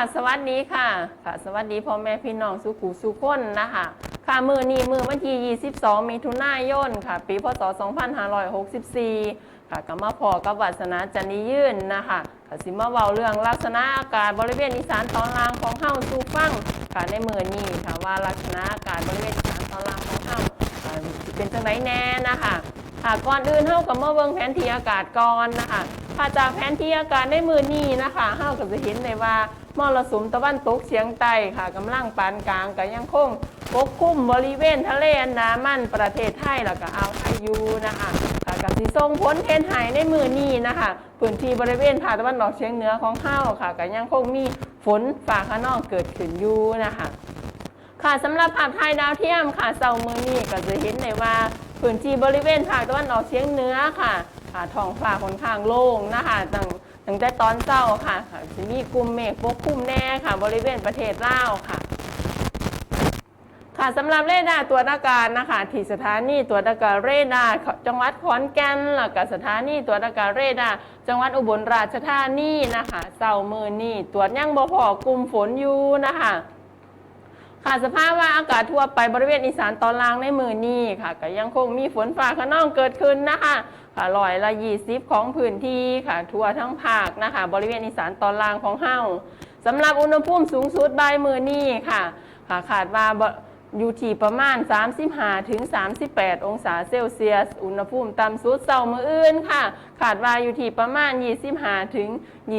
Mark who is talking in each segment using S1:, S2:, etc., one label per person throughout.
S1: ค่ะ สวัสดีค่ะ ค่ะ สวัสดีพ่อแม่พี่น้องสุขุสุขคนนะคะค่ะมือนี้มือวันที่ 22 มิถุนายนค่ะ ปีพศ 2564 ค่ะก็มาพอกับวัสนาจันนียื่นนะคะค่ะสิมาเว้าเรื่องลักษณะอากาศบริเวณอีสานตอนล่างของเฮาสู่ฟังค่ะในมือนี้ค่ะว่าลักษณะอากาศบริเวณอีสานตอนล่างของเฮาเป็นจังไดแน่นะคะค่ะก่อนอื่นเฮากับมื่อเบิ่งแผนที่อากาศก่อนนะคะ คะ จากแผนที่อากาศในมือนี้นะคะเฮาก็จะเห็นได้ว่ามรสุมตะวันตกเฉียงใต้ค่ะกำลังปานกลางก็ยังคงปกคลุมบริเวณทะเลอันดามันประเทศไทยแล้วก็อ่าวไทยอยู่นะคะค่ะก็สิส่งผลเทนหายในมือนี้นะคะพื้นที่บริเวณภาคตะวันออกเฉียงเหนือของเฮาค่ะก็ยังคงมีฝนฟ้าขนองเกิดขึ้นอยู่นะคะค่ะสำหรับภาพถ่ายดาวเทียมค่ะเสาร์มือนี้ก็จะเห็นได้ว่าพื้นที่บริเวณภาคตะวันออกเฉียงเหนือค่ะ ค่ะท้องฟ้าค่อนข้างโล่งนะคะตั้งตั้งแต่ตอนเช้าค่ะค่ะจะมีกลุ่มเมฆปกคลุมแน่ค่ะ บริเวณประเทศลาวค่ะ ค่ะสำหรับเรดาร์ตรวจอากาศนะคะที่สถานีตรวจอากาศเรดาร์จังหวัดขอนแก่นแล้วก็สถานีตรวจอากาศเรดาร์จังหวัดอุบลราชธานีนะคะเสาร์มือนี้ตรวจยังบ่พอกลุ่มฝนอยู่นะคะ ค่ะสภาพว่าอากาศทั่วไปบริเวณอีสานตอนล่างในมือนี้ค่ะก็ยังคงมีฝนฟ้าขนองเกิดขึ้นนะคะค่ะร้อยละยี่สิบของพื้นที่ค่ะ ทั่วทั้งภาคนะคะ บริเวณอีสานตอนล่างของเฮาสำหรับอุณหภูมิสูงสุดบ่ายมือนี้ค่ะค่ะขาดว่าอยู่ที่ประมาณ 35ถึง38 องศาเซลเซียส อุณหภูมิต่ำสุดเสาร์มืออื่นค่ะขาดว่าอยู่ที่ประมาณ 25ถึง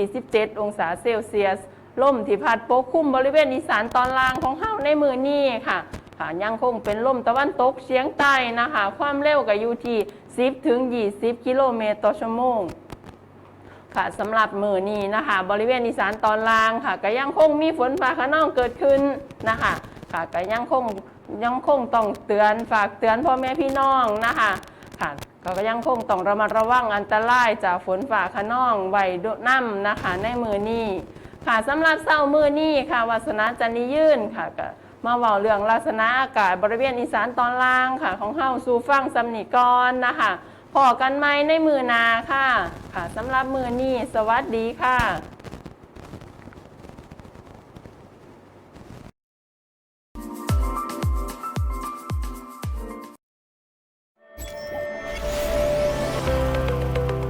S1: 27 องศาเซลเซียส ลมที่พัดปกคลุมบริเวณอีสานตอนล่างของเฮาในมือนี้ค่ะค่ะยังคงเป็นลมตะวันตกเฉียงใต้นะคะ ความเร็วก็อยู่ที่ 10 ถึง 20 กิโลเมตรต่อชั่วโมงค่ะสำหรับมือนี้นะคะ บริเวณอีสานตอนล่างค่ะ ก็ยังคงมีฝนฟ้าขนองเกิดขึ้นนะคะค่ะก็ยังคงยังคงต้องเตือนฝากเตือนพ่อแม่พี่น้องนะคะค่ะก็ยังคงต้องระมัดระวังอันตรายจากฝนฟ้าขนองไว้ด้วยน้ำนะคะ ในมือนี้ ค่ะสำหรับเศร้ามือนี้ค่ะวัสนาจันนิยื่นค่ะก็มาเว้าเรื่องลักษณะอากาศบริเวณอีสานตอนล่างค่ะ ของเฮาสู่ฟังสำนิกรนะคะพอกันไหมในมือนาค่ะ ค่ะสำหรับมือนี้สวัสดีค่ะ